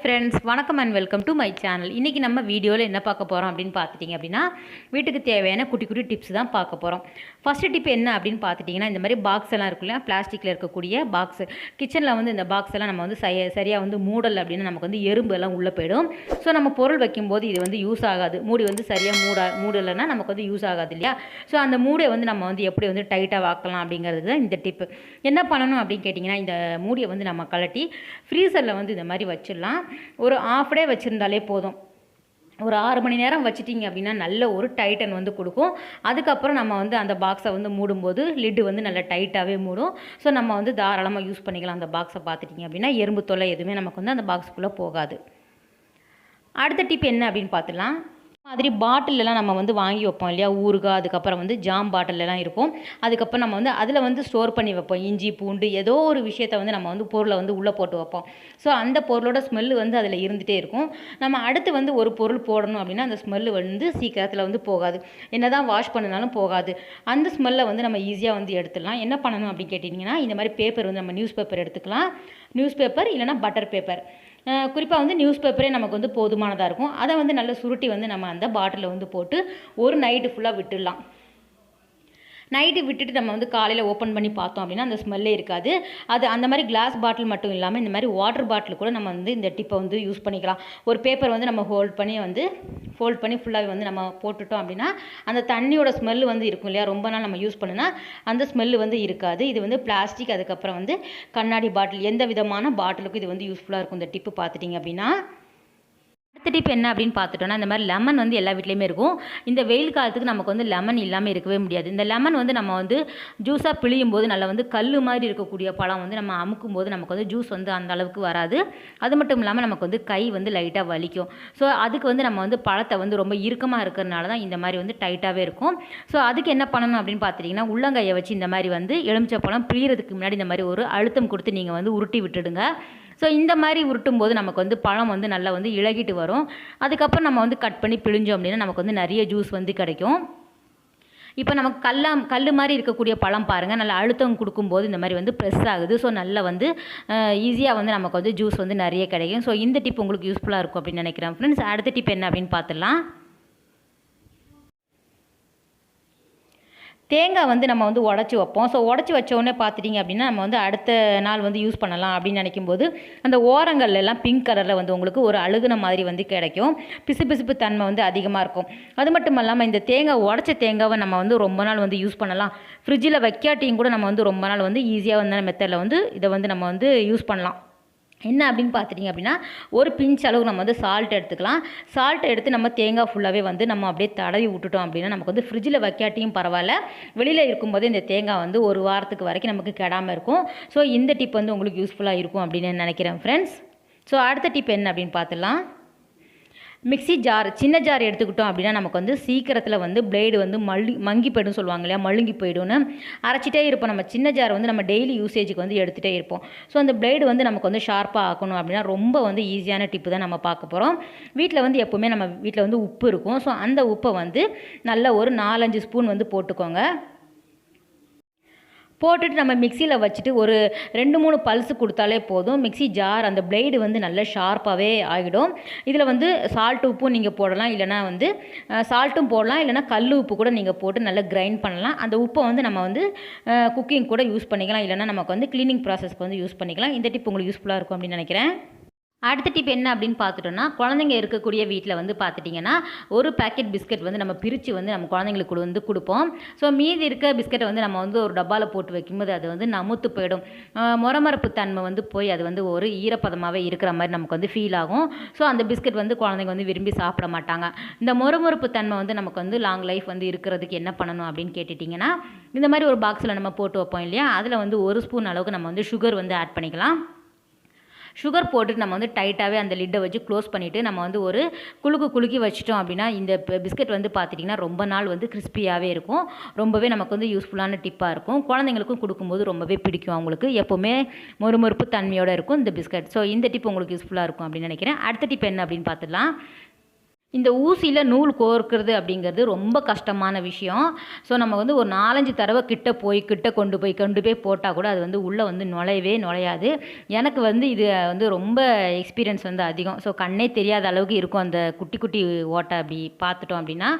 Friends வணக்கம் and welcome to my channel இன்றைக்கி நம்ம வீடியோவில் என்ன பார்க்க போகிறோம் அப்படின்னு பார்த்துட்டிங்க அப்படின்னா வீட்டுக்கு தேவையான குட்டி குட்டி டிப்ஸ் தான் பார்க்க போகிறோம் ஃபஸ்ட்டு டிப் என்ன அப்படின்னு பார்த்துட்டிங்கன்னா இந்த மாதிரி பாக்ஸ் எல்லாம் இருக்கு இல்லையா? பிளாஸ்டிக்கில் இருக்கக்கூடிய பாக்ஸ் கிச்சனில் வந்து இந்த பாக்ஸ் எல்லாம் நம்ம வந்து சரி சரியாக வந்து மூடல் அப்படின்னு நமக்கு வந்து எறும்பு எல்லாம் உள்ளே போயிடும். ஸோ நம்ம பொருள் வைக்கும்போது இது வந்து யூஸ் ஆகாது. மூடி வந்து சரியாக மூடா மூடலைன்னா நமக்கு வந்து யூஸ் ஆகாது இல்லையா? ஸோ அந்த மூடை வந்து நம்ம வந்து எப்படி வந்து டைட்டாக வாக்கலாம் அப்படிங்கிறது தான் இந்த டிப்பு என்ன பண்ணணும் அப்படின்னு கேட்டிங்கன்னா இந்த மூடியை வந்து நம்ம கழட்டி ஃப்ரீசரில் வந்து இந்த மாதிரி வச்சிடலாம். ஒரு ஆஃப் டே வச்சுருந்தாலே போதும். ஒரு ஆறு மணி நேரம் வச்சிட்டிங்க அப்படின்னா நல்ல ஒரு டைட்டன் வந்து கொடுக்கும். அதுக்கப்புறம் நம்ம வந்து அந்த பாக்ஸை வந்து மூடும்போது லிட்டு வந்து நல்லா டைட்டாகவே மூடும். ஸோ நம்ம வந்து தாராளமாக யூஸ் பண்ணிக்கலாம் அந்த பாக்ஸை பார்த்துட்டிங்க அப்படின்னா எறும்பு தொல்லை எதுவுமே நமக்கு வந்து அந்த பாக்ஸுக்குள்ளே போகாது. அடுத்த டிப் என்ன அப்படின்னு பார்த்துலாம் மாதிரி பாட்டிலெலாம் நம்ம வந்து வாங்கி வைப்போம் இல்லையா? ஊறுகாய் அதுக்கப்புறம் வந்து ஜாம் பாட்டிலெலாம் இருக்கும். அதுக்கப்புறம் நம்ம வந்து அதில் வந்து ஸ்டோர் பண்ணி வைப்போம். இஞ்சி பூண்டு ஏதோ ஒரு விஷயத்தை வந்து நம்ம வந்து பொருளை வந்து உள்ளே போட்டு வைப்போம். ஸோ அந்த பொருளோட ஸ்மெல்லு வந்து அதில் இருந்துகிட்டே இருக்கும். நம்ம அடுத்து வந்து ஒரு பொருள் போடணும் அப்படின்னா அந்த ஸ்மெல்லு வந்து சீக்கிரத்தில் வந்து போகாது. என்ன தான் வாஷ் பண்ணினாலும் போகாது. அந்த ஸ்மெல்லை வந்து நம்ம ஈஸியாக வந்து எடுத்துடலாம். என்ன பண்ணணும் அப்படின்னு கேட்டிங்கன்னா இந்த மாதிரி பேப்பர் வந்து நம்ம நியூஸ் பேப்பர் எடுத்துக்கலாம். நியூஸ் பேப்பர் இல்லைனா பட்டர் பேப்பர் குறிப்பாக வந்து நியூஸ் பேப்பரே நமக்கு வந்து போதுமானதாக இருக்கும். அதை வந்து நல்லா சுருட்டி வந்து நம்ம அந்த பாட்டிலில் வந்து போட்டு ஒரு நைட்டு ஃபுல்லாக விட்டுடலாம். நைட்டு விட்டுட்டு நம்ம வந்து காலையில் ஓப்பன் பண்ணி பார்த்தோம் அப்படின்னா அந்த ஸ்மெல்லே இருக்காது. அது அந்த மாதிரி கிளாஸ் பாட்டில் மட்டும் இல்லாமல் இந்த மாதிரி வாட்டர் பாட்டில் கூட நம்ம வந்து இந்த டிப்பை வந்து யூஸ் பண்ணிக்கலாம். ஒரு பேப்பர் வந்து நம்ம ஹோல்ட் பண்ணி வந்து ஃபோல்ட் பண்ணி ஃபுல்லாகவே வந்து நம்ம போட்டுட்டோம் அப்படின்னா அந்த தண்ணியோட ஸ்மெல் வந்து இருக்கும் இல்லையா? ரொம்ப நாள் நம்ம யூஸ் பண்ணுனா அந்த ஸ்மெல்லு வந்து இருக்காது. இது வந்து பிளாஸ்டிக் அதுக்கப்புறம் வந்து கண்ணாடி பாட்டில் எந்த விதமான பாட்டிலுக்கும் இது வந்து யூஸ்ஃபுல்லாக இருக்கும். இந்த டிப்பு பார்த்துட்டிங்க அப்படின்னா டிப் என்ன அப்படின்னு பார்த்துட்டோம்னா இந்த மாதிரி லெமன் வந்து எல்லா வீட்லேயுமே இருக்கும். இந்த வெயில் காலத்துக்கு நமக்கு வந்து லெமன் இல்லாமல் இருக்கவே முடியாது. இந்த லெமன் வந்து நம்ம வந்து ஜூஸாக பிழியும் போது நல்லா வந்து கல் மாதிரி இருக்கக்கூடிய பழம் வந்து நம்ம அமுக்கும் போது நமக்கு வந்து ஜூஸ் வந்து அந்த அளவுக்கு வராது. அது மட்டும் இல்லாமல் நமக்கு வந்து கை வந்து லைட்டாக வலிக்கும். ஸோ அதுக்கு வந்து நம்ம வந்து பழத்தை வந்து ரொம்ப இறுக்கமாக இருக்கிறதுனால தான் இந்த மாதிரி வந்து டைட்டாகவே இருக்கும். ஸோ அதுக்கு என்ன பண்ணணும் அப்படின்னு பார்த்துட்டிங்கன்னா உள்ளங்கையை வச்சு இந்த மாதிரி வந்து எலுமிச்சை பழம் பிழிகிறதுக்கு முன்னாடி இந்த மாதிரி ஒரு அழுத்தம் கொடுத்து நீங்கள் வந்து உருட்டி விட்டுடுங்க. ஸோ இந்த மாதிரி உருட்டும் போது நமக்கு வந்து பழம் வந்து நல்லா வந்து இழகிட்டு வரும். அதுக்கப்புறம் நம்ம வந்து கட் பண்ணி பிழிஞ்சோம் அப்படின்னா நமக்கு வந்து நிறைய ஜூஸ் வந்து கிடைக்கும். இப்போ நமக்கு கல்லா கல் மாதிரி இருக்கக்கூடிய பழம் பாருங்கள் நல்லா அழுத்தம் கொடுக்கும்போது இந்த மாதிரி வந்து ப்ரெஸ் ஆகுது. ஸோ நல்லா வந்து ஈஸியாக வந்து நமக்கு வந்து ஜூஸ் வந்து நிறைய கிடைக்கும். ஸோ இந்த டிப் உங்களுக்கு யூஸ்ஃபுல்லாக இருக்கும் அப்படின்னு நினைக்கிறேன் ஃப்ரெண்ட்ஸ் அடுத்த டிப் என்ன அப்படின்னு பார்த்துடலாம். தேங்காய் வந்து நம்ம வந்து உடச்சி வைப்போம். ஸோ உடச்சி வச்சோடனே பார்த்துட்டிங்க அப்படின்னா நம்ம வந்து அடுத்த நாள் வந்து யூஸ் பண்ணலாம் அப்படின்னு நினைக்கும்போது அந்த ஓரங்கள்ல எல்லாம் பிங்க் கலரில் வந்து உங்களுக்கு ஒரு அழுகுன மாதிரி வந்து கிடைக்கும். பிசு பிசுப்பு தன்மை வந்து அதிகமாக இருக்கும். அது மட்டும் இல்லாமல் இந்த தேங்காய் உடச்ச தேங்காவை நம்ம வந்து ரொம்ப நாள் வந்து யூஸ் பண்ணலாம். ஃப்ரிட்ஜில் வைக்காட்டியும் கூட நம்ம வந்து ரொம்ப நாள் வந்து ஈஸியாக வந்து மெத்தடில் வந்து இதை வந்து நம்ம வந்து யூஸ் பண்ணலாம். என்ன அப்படின்னு பார்த்துட்டிங்க அப்படின்னா ஒரு பிஞ்ச் அளவு நம்ம வந்து சால்ட் எடுத்துக்கலாம். சால்ட் எடுத்து நம்ம தேங்காய் ஃபுல்லாகவே வந்து நம்ம அப்படியே தடவி விட்டுட்டோம் அப்படின்னா நமக்கு வந்து ஃப்ரிட்ஜில் வைக்காட்டியும் பரவாயில்ல. வெளியில் இருக்கும்போது இந்த தேங்காய் வந்து ஒரு வாரத்துக்கு வரைக்கும் நமக்கு கெடாமல் இருக்கும். ஸோ இந்த டிப் வந்து உங்களுக்கு யூஸ்ஃபுல்லாக இருக்கும் அப்படின்னு நினைக்கிறேன் ஃப்ரெண்ட்ஸ் ஸோ அடுத்த டிப் என்ன அப்படின்னு பார்த்துலாம் மிக்சி ஜார் சின்ன ஜார் எடுத்துக்கிட்டோம் அப்படின்னா நமக்கு வந்து சீக்கிரத்தில் வந்து பிளேடு வந்து மல்லி மங்கி போய்டும் சொல்லுவாங்க இல்லையா? மழுங்கி போய்டும்னு. அரைச்சிட்டே இருப்போம். நம்ம சின்ன ஜார் வந்து நம்ம டெய்லி யூசேஜுக்கு வந்து எடுத்துகிட்டே இருப்போம். ஸோ அந்த பிளேடு வந்து நமக்கு வந்து ஷார்ப்பாக ஆக்கணும் அப்படின்னா ரொம்ப வந்து ஈஸியான டிப்பு தான் நம்ம பார்க்க போகிறோம் வீட்டில் வந்து எப்போவுமே நம்ம வீட்டில் வந்து உப்பு இருக்கும். ஸோ அந்த உப்பை வந்து நல்ல ஒரு நாலஞ்சு ஸ்பூன் வந்து போட்டுக்கோங்க. போட்டுட்டு நம்ம மிக்சியில் வச்சுட்டு ஒரு ரெண்டு மூணு பல்ஸு கொடுத்தாலே போதும். மிக்சி ஜார் அந்த பிளேடு வந்து நல்ல ஷார்ப்பாகவே ஆகிடும். இதில் வந்து சால்ட் உப்பும் நீங்கள் போடலாம். இல்லைனா வந்து சால்ட்டும் போடலாம். இல்லைனா கல் உப்பு கூட நீங்கள் போட்டு நல்லா கிரைண்ட் பண்ணலாம். அந்த உப்பை வந்து நம்ம வந்து குக்கிங் கூட யூஸ் பண்ணிக்கலாம். இல்லைனா நமக்கு வந்து க்ளீனிங் ப்ராசஸ்க்கு வந்து யூஸ் பண்ணிக்கலாம். இந்த டிப் உங்களுக்கு யூஸ்ஃபுல்லாக இருக்கும் அப்படின்னு நினைக்கிறேன். அடுத்த டிப் என்ன அப்படின்னு பார்த்துட்டோம்னா குழந்தைங்க இருக்கக்கூடிய வீட்டில் வந்து பார்த்துட்டிங்கன்னா ஒரு பேக்கெட் பிஸ்கட் வந்து நம்ம பிரித்து வந்து நம்ம குழந்தைங்களுக்கு வந்து கொடுப்போம். ஸோ மீதி இருக்க பிஸ்கட்டை வந்து நம்ம வந்து ஒரு டப்பாவில் போட்டு வைக்கும்போது அது வந்து நமுத்து போயிடும். முறமரப்பு தன்மை வந்து போய் அது வந்து ஒரு ஈரப்பதமாகவே இருக்கிற மாதிரி நமக்கு வந்து ஃபீல் ஆகும். ஸோ அந்த பிஸ்கட் வந்து குழந்தைங்க வந்து விரும்பி சாப்பிட மாட்டாங்க. இந்த முறமுறுப்பு தன்மை வந்து நமக்கு வந்து லாங் லைஃப் வந்து இருக்கிறதுக்கு என்ன பண்ணணும் அப்படின்னு கேட்டுட்டிங்கன்னா இந்த மாதிரி ஒரு பாக்ஸில் நம்ம போட்டு வைப்போம் இல்லையா? அதில் வந்து ஒரு ஸ்பூன் அளவுக்கு நம்ம வந்து சுகர் வந்து ஆட் பண்ணிக்கலாம். சுகர் போட்டுட்டு நம்ம வந்து டைட்டாகவே அந்த லிட்டை வச்சு க்ளோஸ் பண்ணிவிட்டு நம்ம வந்து ஒரு குலுக்கு குலுக்கி வச்சிட்டோம் அப்படின்னா இந்த பிஸ்கட் வந்து பார்த்துட்டிங்கன்னா ரொம்ப நாள் வந்து கிறிஸ்பியாகவே இருக்கும். ரொம்பவே நமக்கு வந்து யூஸ்ஃபுல்லான டிப்பாக இருக்கும். குழந்தைங்களுக்கும் கொடுக்கும்போது ரொம்பவே பிடிக்கும் அவங்களுக்கு. எப்போவுமே மொறுமொறுப்பு தன்மையோடு இருக்கும் இந்த பிஸ்கட் ஸோ இந்த டிப் உங்களுக்கு யூஸ்ஃபுல்லாக இருக்கும் அப்படின்னு நினைக்கிறேன். அடுத்த டிப் என்ன அப்படின்னு பார்த்துடலாம். இந்த ஊசியில் நூல் கோர்க்கிறது அப்படிங்கிறது ரொம்ப கஷ்டமான விஷயம். ஸோ நம்ம வந்து ஒரு நாலஞ்சு தடவை கிட்ட போய் கிட்ட கொண்டு போய் கொண்டு போய் போட்டால் கூட அது வந்து உள்ளே வந்து நுழையவே நுழையாது. எனக்கு வந்து இது வந்து ரொம்ப எக்ஸ்பீரியன்ஸ் வந்து அதிகம். ஸோ கண்ணே தெரியாத அளவுக்கு இருக்கும் அந்த குட்டி குட்டி ஓட்டை அப்படி பார்த்துட்டோம் அப்படின்னா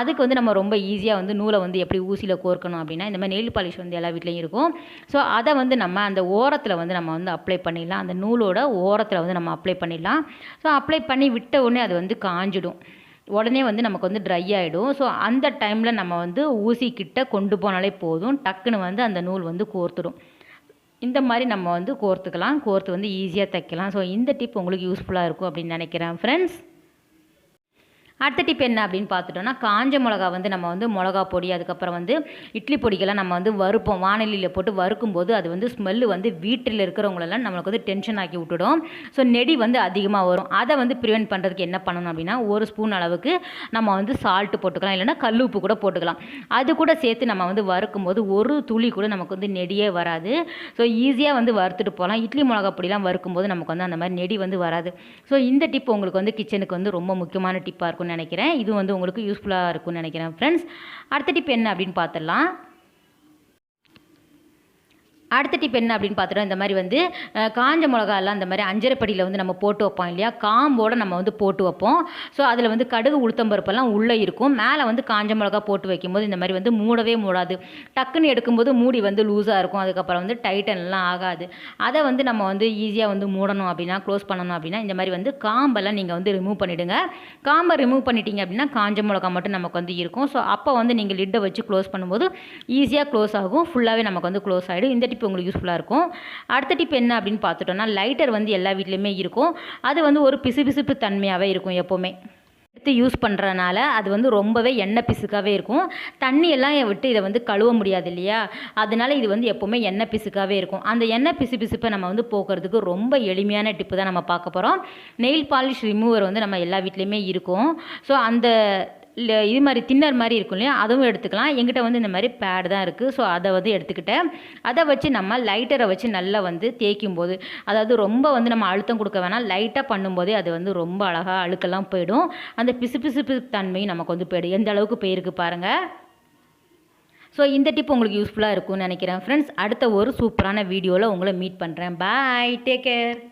அதுக்கு வந்து நம்ம ரொம்ப ஈஸியாக வந்து நூலை வந்து எப்படி ஊசியில் கோர்க்கணும் அப்படின்னா இந்த மாதிரி நெயில் பாலிஷ் வந்து எல்லா வீட்லேயும் இருக்கும். ஸோ அதை வந்து நம்ம அந்த ஓரத்தில் வந்து நம்ம வந்து அப்ளை பண்ணிடலாம். அந்த நூலோட ஓரத்தில் வந்து நம்ம அப்ளை பண்ணிடலாம். ஸோ அப்ளை பண்ணி விட்ட உடனே அது வந்து காஞ்சிடும். உடனே வந்து நமக்கு வந்து ட்ரை ஆகிடும் ஸோ அந்த டைமில் நம்ம வந்து ஊசி கிட்ட கொண்டு போனாலே போதும். டக்குன்னு வந்து அந்த நூல் வந்து கோர்த்துடும். இந்த மாதிரி நம்ம வந்து கோர்த்துக்கலாம். கோர்த்து வந்து ஈஸியாக தைக்கலாம். ஸோ இந்த டிப் உங்களுக்கு யூஸ்ஃபுல்லாக இருக்கும் அப்படின்னு நினைக்கிறேன் ஃப்ரெண்ட்ஸ் அடுத்த டிப் என்ன அப்படின்னு பார்த்துட்டோம்னா காஞ்ச மிளகா வந்து நம்ம வந்து மிளகா பொடி அதுக்கப்புறம் வந்து இட்லி பொடிக்கெல்லாம் நம்ம வந்து வறுப்போம். வானிலையில் போட்டு வறுக்கும்போது அது வந்து ஸ்மெல்லு வந்து வீட்டில் இருக்கிறவங்களெல்லாம் நம்மளுக்கு வந்து டென்ஷன் ஆக்கி விட்டுடும். ஸோ நெடி வந்து அதிகமாக வரும். அதை வந்து ப்ரிவெண்ட் பண்ணுறதுக்கு என்ன பண்ணணும் அப்படின்னா ஒரு ஸ்பூன் அளவுக்கு நம்ம வந்து சால்ட்டு போட்டுக்கலாம். இல்லைனா கல் உப்பு கூட போட்டுக்கலாம். அது கூட சேர்த்து நம்ம வந்து வறுக்கும் போது ஒரு துளி கூட நமக்கு வந்து நெடியே வராது. ஸோ ஈஸியாக வந்து வறுத்துட்டு போகலாம். இட்லி மிளகா பொடிலாம் வறுக்கும் போது நமக்கு வந்து அந்த மாதிரி நெடி வந்து வராது. ஸோ இந்த டிப் உங்களுக்கு வந்து கிச்சனுக்கு வந்து ரொம்ப முக்கியமான டிப்பாக இருக்கும்னு நினைக்கிறேன். இது வந்து உங்களுக்கு யூஸ்ஃபுல்லாக இருக்கும்னு நினைக்கிறேன் ஃப்ரெண்ட்ஸ் அடுத்த டிப் என்ன அப்படின்னு பார்த்துடலாம். அடுத்த டிப் என்ன அப்படின்னு பார்த்துட்டோம். இந்த மாதிரி வந்து காஞ்ச மிளகாலாம் இந்த மாதிரி அஞ்சரைப்படியில் வந்து நம்ம போட்டு வைப்போம் இல்லையா? காம்போட நம்ம வந்து போட்டு வைப்போம். ஸோ அதில் வந்து கடுகு உளுத்தம்பருப்பெல்லாம் உள்ளே இருக்கும். மேலே வந்து காஞ்ச மிளகா போட்டு வைக்கும்போது இந்த மாதிரி வந்து மூடவே மூடாது. டக்குன்னு எடுக்கும்போது மூடி வந்து லூஸாக இருக்கும். அதுக்கப்புறம் வந்து டைட்டன்லாம் ஆகாது. அதை வந்து நம்ம வந்து ஈஸியாக வந்து மூடணும் அப்படின்னா க்ளோஸ் பண்ணணும் அப்படின்னா இந்த மாதிரி வந்து காம்பெல்லாம் நீங்கள் வந்து ரிமூவ் பண்ணிவிடுங்க காம்பை ரிமூவ் பண்ணிட்டீங்க அப்படின்னா காஞ்ச மிளகா மட்டும் நமக்கு வந்து இருக்கும். ஸோ அப்போ வந்து நீங்கள் லிட்டை வச்சு க்ளோஸ் பண்ணும்போது ஈஸியாக க்ளோஸ் ஆகும். ஃபுல்லாகவே நமக்கு வந்து க்ளோஸ் ஆகிடும் இந்த டிப் உங்களுக்கு யூஸ்ஃபுல்லாக இருக்கும். அடுத்த டிப் என்ன அப்படின்னு பார்த்துட்டோம்னா லைட்டர் வந்து எல்லா வீட்லேயுமே இருக்கும். அது வந்து ஒரு பிசுபிசுப்பு தன்மையாகவே இருக்கும் எப்போவுமே. எடுத்து யூஸ் பண்ணுறனால அது வந்து ரொம்பவே எண்ணெய் பிசுக்காகவே இருக்கும். தண்ணியெல்லாம் விட்டு இதை வந்து கழுவ முடியாது இல்லையா? அதனால இது வந்து எப்போவுமே எண்ணெய் பிசுக்காகவே இருக்கும். அந்த எண்ணெய் பிசு பிசுப்பை நம்ம வந்து போக்குறதுக்கு ரொம்ப எளிமையான டிப்பு தான் நம்ம பார்க்க போகிறோம் நெயில் பாலிஷ் ரிமூவர் வந்து நம்ம எல்லா வீட்லேயுமே இருக்கும். ஸோ அந்த இது மாதிரி தின்னர் மாதிரி இருக்கும் இல்லையா? அதுவும் எடுத்துக்கலாம். எங்கிட்ட வந்து இந்த மாதிரி பேட் தான் இருக்குது ஸோ அதை வந்து எடுத்துக்கிட்டேன். அதை வச்சு நம்ம லைட்டரை வச்சு நல்லா வந்து தேய்க்கும் போது அதாவது ரொம்ப வந்து நம்ம அழுத்தம் கொடுக்க வேணாம். லைட்டாக பண்ணும்போதே அது வந்து ரொம்ப அழகாக அழுக்கெல்லாம் போயிடும். அந்த பிசு பிசுப்பு தன்மையும் நமக்கு வந்து போயிடும். எந்த அளவுக்கு போயிருக்கு பாருங்கள் ஸோ இந்த டிப் உங்களுக்கு யூஸ்ஃபுல்லாக இருக்கும்னு நினைக்கிறேன். ஃப்ரெண்ட்ஸ் அடுத்த ஒரு சூப்பரான வீடியோவில் உங்களை மீட் பண்ணுறேன் பாய் டேக் கேர்